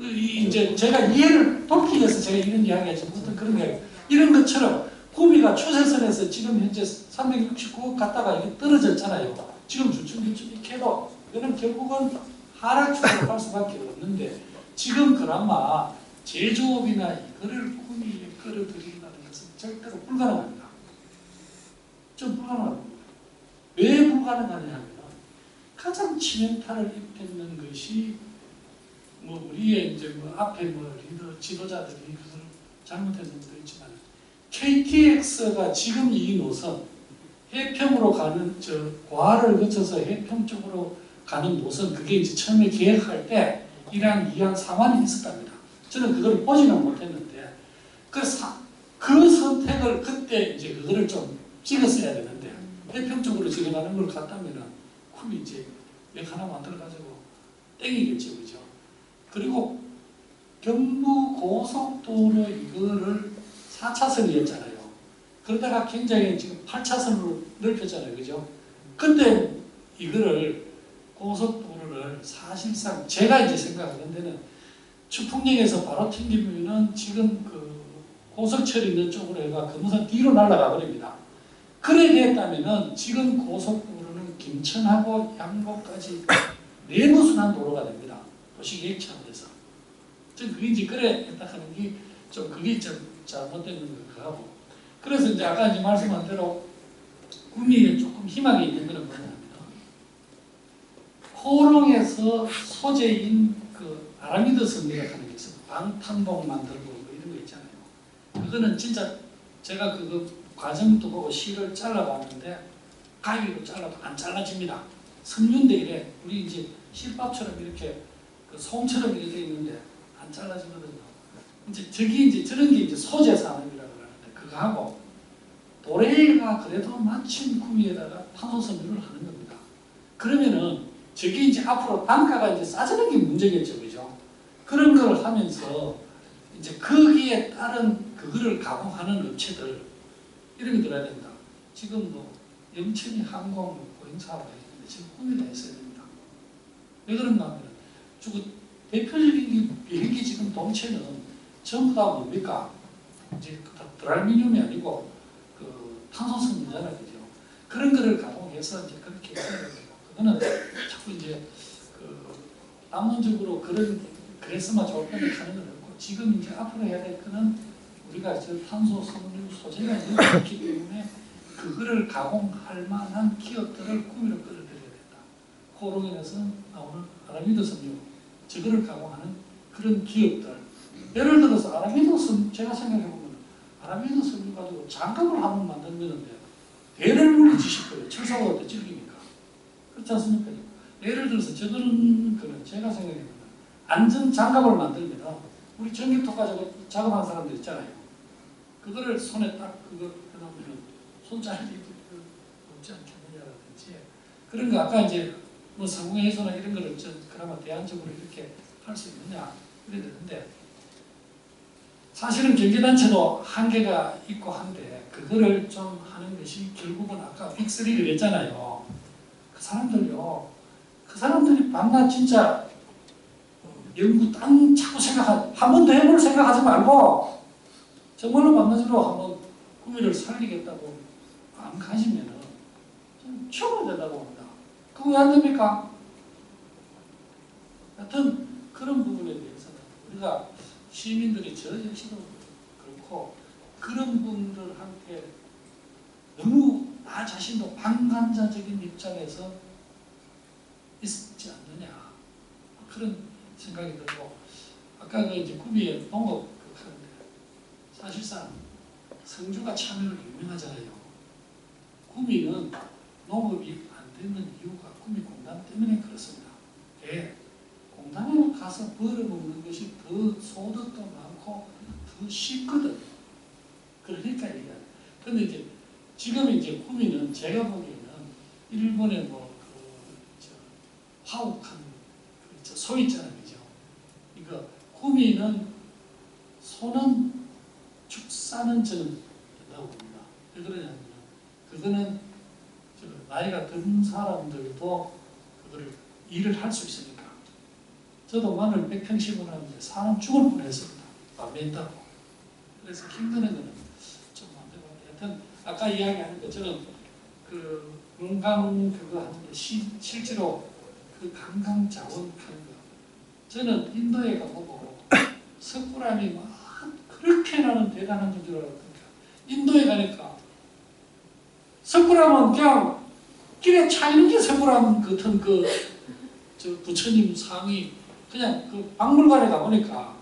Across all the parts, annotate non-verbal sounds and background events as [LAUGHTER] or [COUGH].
이- 이제 제가 이해를 돕기 위해서 제가 이런 이야기하지 무슨 그런 게 이런 것처럼 구미가 추세선에서 지금 현재 369억 갔다가 이게 떨어졌잖아요. 지금 주춤주춤 이렇게 해도 이거는 결국은 하락축으로 갈 수밖에 없는데 지금 그나마 제조업이나 이거를 구미에 끌어들인다는 것은 절대로 불가능합니다. 좀 불가능합니다. 왜 불가능하냐 하면 가장 치명타를 입혔는 것이 뭐 우리의 이제 뭐 앞에 뭐 리더 지도자들이 그걸 것도 있지만 KTX가 지금 이 노선 해평으로 가는 저 과를 거쳐서 해평 쪽으로 가는 노선 그게 이제 처음에 계획할 때 1항, 2항, 3항이 있었답니다. 저는 그걸 보지는 못했는데 그, 사, 그 선택을 그때 이제 그거를 좀 찍었어야 되는데 해평 쪽으로 지나가는 걸 갔다면은 쿨이 이제 역 하나 만들어가지고 땡이겠죠, 그죠? 그리고 경부 고속도로 이거를 4차선이었잖아요. 그러다가 굉장히 지금 8차선으로 넓혔잖아요. 그죠? 근데 이거를 고속도로를 사실상 제가 이제 생각하는 데는 추풍역에서 바로 튕기면은 지금 그 고속철 있는 쪽으로 해가 금산 뒤로 날아가 버립니다. 그래 됐다면은 지금 고속도로는 김천하고 양복까지 내노순환 도로가 됩니다. 도시계획 차원에서. 좀 그게 이제 그래 했다 하는 게 좀 그게 좀 잘못되는 것 같고. 그래서 이제 아까 이제 말씀한 대로 구미에 조금 희망이 있는 것은 뭐냐면 호롱에서 소재인 그 아라미드 섬이라고 하는 게 있어요. 방탄복 만들고 뭐 이런 거 있잖아요. 그거는 진짜 제가 그거 과정도 보고 실을 잘라봤는데 가위로 잘라도 안 잘라집니다. 섬유인데 이래 우리 이제 실밥처럼 이렇게 그 솜처럼 이렇게 돼 있는데 안 잘라지거든요. 이제 저기 이제 저런 게 이제 소재 산업이라고 하는데 그거하고 도레이가 그래도 마침 구미에다가 탄소 섬유를 하는 겁니다. 그러면은 저게 이제 앞으로 단가가 이제 싸지는 게 문제겠죠, 그죠? 그런 걸 하면서 이제 거기에 따른 그거를 가공하는 업체들 이런 게 들어야 된다. 지금 뭐 영천이 항공 보행사업가 있는데 지금 꾸미가 있어야 됩니다. 왜 그런가 하면 주고 대표적인 게 비행기 지금 동체는 전부 다 뭡니까? 이제 다 드라미늄이 아니고 그 탄소섬유잖아요, 그죠? 그런 거를 가공해서 이제 그렇게 되고 그거는 자꾸 이제 그 남론적으로 그런 그래서만 좋을 건데 하는 건 없고 지금 이제 앞으로 해야 될 거는 우리가 저 탄소 섬유 소재가 있기 때문에 그거를 가공할 만한 기업들을 꾸미로 끌어들여야 된다. 호롱에서 나오는 아라미드 섬유 저거를 가공하는 그런 기업들 예를 들어서 아라미드 섬 제가 생각해 보면 아라미드 섬유 가지고 장갑을 한번 만들면 대를 물리치실 거예요. 철사가 어때 질깁니까? 그렇지 않습니까? 예를 들어서 저들은 그런 제가 생각해 보면 안전 장갑을 만들면 우리 전기톱 가지고 작업하는 사람들 있잖아요. 그거를 손에 딱 그거 해놓으면 손 잘리기 없지 않겠느냐라든지 그런 거 아까 이제 뭐 상공회의소나 이런 거를 저 그나마 대안적으로 이렇게 할 수 있느냐 이래 되는데 사실은 경제단체도 한계가 있고 한데 그거를 좀 하는 것이 결국은 아까 빅3를 했잖아요. 그 사람들요. 그 사람들이 밤낮 진짜 연구 딴 자꾸 생각한 한번더 해볼 생각하지 말고 정말로 밤낮으로 한번 구미를 살리겠다고 마음 가지면은 좀 쳐야 된다고. 그거 왜안 됩니까? 하여튼 그런 부분에 대해서는 우리가 시민들이 저 역시도 그렇고 그런 분들한테 너무 나 자신도 방관자적인 입장에서 있지 않느냐 그런 생각이 들고 아까 그 이제 구미의 농업 그 하는데 사실상 성주가 참여를 유명하잖아요. 구미는 농업이 안 되는 이유가 구미 공단 때문에 그렇습니다. 예. 공단에 가서 벌어먹는 것이 더 소득도 많고 더 쉽거든. 그러니까 이게. 근데 이제 지금 이제 구미는 제가 보기에는 일본의 뭐 그 화욱한 그소 있잖아요, 그죠? 이거 구미는 소는 축사는 저는 된다고 봅니다. 왜 그러냐면 그거는 저 나이가 든 사람들도 그거를 일을 할 수 있으니까 저도 마늘 100평 심어놨는데 사람 죽을 뻔했습니다. 안 맨다고. 그래서 힘드는 거는 좀안 되고 하여튼 아까 이야기하는 것처럼 그 건강 그거 하는 게 시, 실제로 그 건강 자원 하는 거 저는 인도에 가보고 석굴암이 막 그렇게 나는 대단한 줄 알았거든요. 인도에 가니까 석굴암은 그냥 길에 차 있는 게 석굴암 같은 그 저 부처님 상이 그냥 그 박물관에 가보니까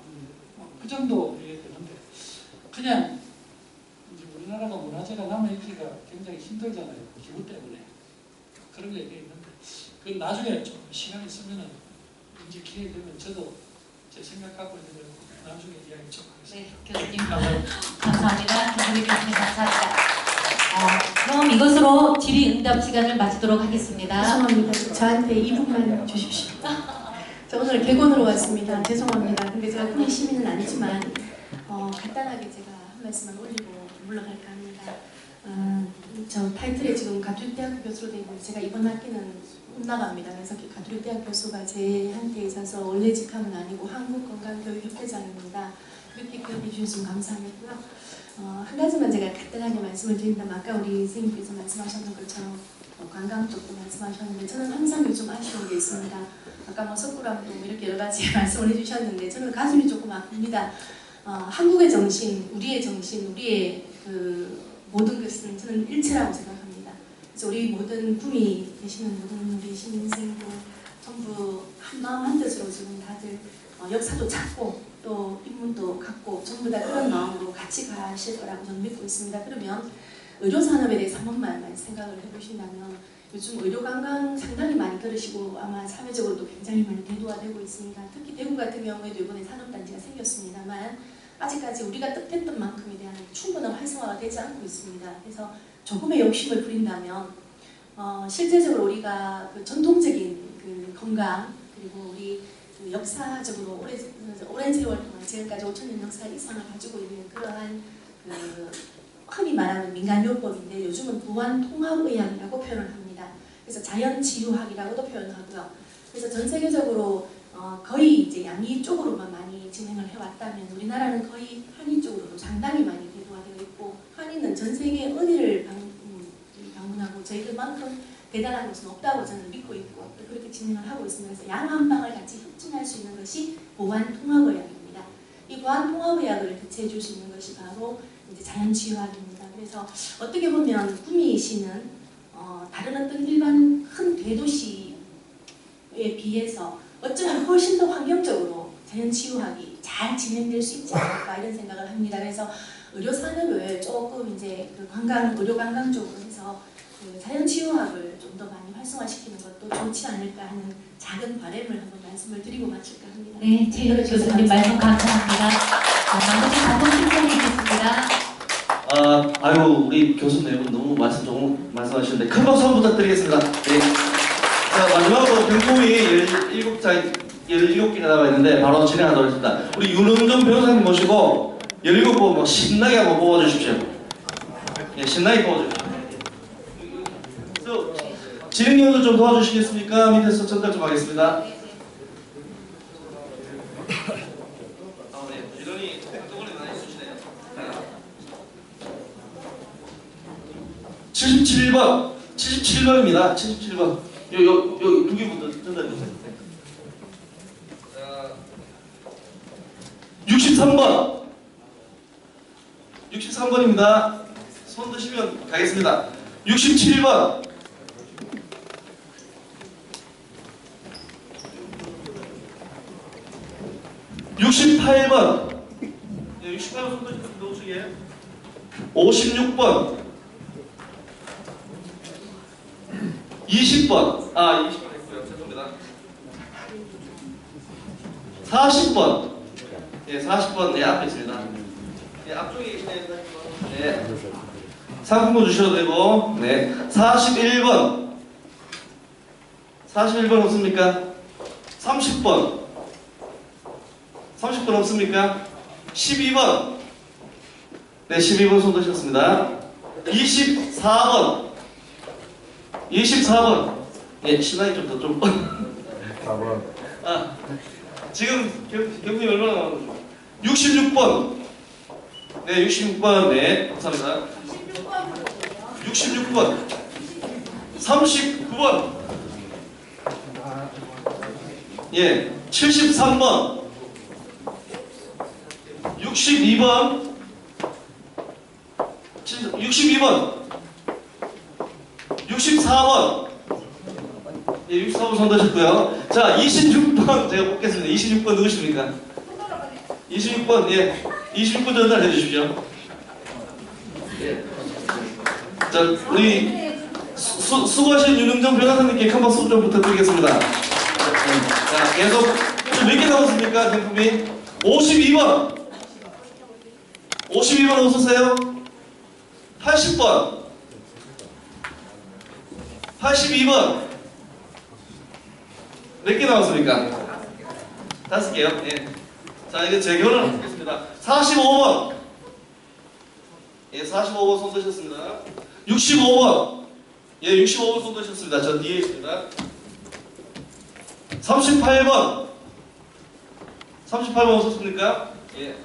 그 정도 되는데 그냥 이제 우리나라가 문화재가 남아있기가 굉장히 힘들잖아요. 기후 때문에 그런 게 있는데 그 나중에 좀 시간 있으면은 이제 기회 되면 저도 제 생각 갖고 있는 거 나중에 이야기 좀 하겠습니다. 네, 교수님 감사합니다. 김국희 교수님 감사합니다. 어, 그럼 이것으로 질의응답 시간을 마치도록 하겠습니다. 죄송합니다. 저한테 2분만 주십시오. 저 오늘 개건으로 왔습니다. 죄송합니다. 근데 제가 꿈의 시민은 아니지만 어, 간단하게 제가 한 말씀만 올리고 물러갈까 합니다. 어, 저 타이틀에 지금 가톨릭 대학교 교수로 되어 있는데 제가 이번 학기는 못 나갑니다. 그래서 가톨릭 대학 교수가 제한테 있어서 원래 직함은 아니고 한국건강교육협회장입니다. 그렇게 기억해 주셨으면 감사하겠고요. 어, 한 가지만 제가 간단하게 말씀을 드린다면 아까 우리 선생님께서 말씀하셨던 것처럼 어, 관광 쪽도 말씀하셨는데 저는 항상 요즘 아쉬운 게 있습니다. 아까 뭐 석굴암도 뭐 이렇게 여러 가지 [LAUGHS] 말씀을 해주셨는데 저는 가슴이 조금 아픕니다. 어, 한국의 정신, 우리의 정신, 우리의 그 모든 것은 저는 일체라고 생각합니다. 그래서 우리 모든 꿈이 되시는 모든 우리 시민생들 전부 한 마음 한 뜻으로 지금 다들 어, 역사도 찾고 또 인문도 갖고 전부 다 그런 마음으로 같이 가실 거라고 저는 믿고 있습니다. 그러면 의료 산업에 대해서 한 번만 생각을 해보신다면 요즘 의료 관광 상당히 많이 들으시고 아마 사회적으로도 굉장히 많이 대두화되고 있습니다. 특히 대구 같은 경우에도 이번에 산업단지가 생겼습니다만 아직까지 우리가 뜻했던 만큼에 대한 충분한 활성화가 되지 않고 있습니다. 그래서 조금의 욕심을 부린다면 어, 실제적으로 우리가 그 전통적인 그 건강 그리고 우리 그 역사적으로 오래, 오랜 세월 동안 지금까지 5천년 역사 이상을 가지고 있는 그러한 그 흔히 말하는 민간요법인데 요즘은 보완통합의학이라고 표현을 합니다. 그래서 자연치유학이라고도 표현하고요. 그래서 전 세계적으로 어, 거의 이제 양의 쪽으로만 많이 진행을 해왔다면 우리나라는 거의 한의 쪽으로도 상당히 많이 대두화되어 있고 한의는 전 세계 어디를 방, 음, 방문하고 저희들만큼 대단한 것은 없다고 저는 믿고 있고 또 그렇게 진행을 하고 있습니다. 그래서 양한 방을 같이 혁진할 수 있는 것이 보완통합의학입니다. 이 보완통합의학을 대체해 줄 수 있는 것이 바로 이제 자연치유학입니다. 그래서 어떻게 보면 구미시는 어, 다른 어떤 일반 큰 대도시에 비해서 어쩌면 훨씬 더 환경적으로 자연치유학이 잘 진행될 수 있지 않을까 이런 생각을 합니다. 그래서 의료 산업을 조금 이제 그 관광 의료 관광 쪽으로 해서 그 자연치유학을 좀 더 많이 활성화시키는 것도 좋지 않을까 하는 작은 바람을 한번 말씀을 드리고 마칠까 합니다. 네, 최윤 교수님 말씀 감사합니다. 어, 나머지 단독 신청이 있겠습니다. 아, 아유 우리 교수님 너무 말씀 좋은 말씀하시는데 큰 박수 한번 부탁드리겠습니다. 네. 자 마지막으로 경품이 17장 17개가 나와 있는데 바로 진행하도록 하겠습니다. 우리 윤은정 변호사님 모시고 17번 뭐 신나게 한번 뽑아주십시오. 예, 신나게 뽑아주십시오. 저, 진행위원도 좀 도와주시겠습니까? 밑에서 전달 좀 하겠습니다. 아, 네. 부지런히 한꺼번에 많이 주시네요. 77번, 77번입니다. 77번. 요, 요, 요, 두 개부터 전달해주세요. 자, 63번. 63번입니다. 손 드시면 가겠습니다. 67번. 68번. 네, 68번 손 드시면 넣으시게. 56번. 20번. 아, 20번 했고요. 죄송합니다. 40번. 예, 40번 내 앞에 있습니다. 예, 앞쪽에 계시네요. 40번. 네. 상품권 주셔도 되고. 네. 41번. 41번 없습니까? 30번. 30번 없습니까? 12번. 네, 12번 손 드셨습니다. 24번. 24번. 예, 신랑이 좀 더 좀. 4번. 아, 지금 경- 경품이 얼마나 나오죠? 66번. 네, 66번. 네, 감사합니다. 66번. 39번. 예, 73번. 62번. 62번. 64번. 예, 64번 손드셨고요. 자, 26번 제가 뽑겠습니다. 26번 누구십니까? 26번, 예. 26번 전달해 주십시오. 예. 자, 우리 수, 수고하신 윤흥정 변호사님께 큰 박수 좀 부탁드리겠습니다. 자, 계속 몇 개 남았습니까, 경품이? 52번. 52번 오셨어요? 80번. 82번. 몇개 남았습니까? 다섯 개요? 예. 자, 이제 제 결혼을 하겠습니다. 45번. 예, 45번 손 드셨습니다. 65번. 예, 65번 손 드셨습니다. 저 뒤에 있습니다. 38번. 38번 오셨습니까? 예.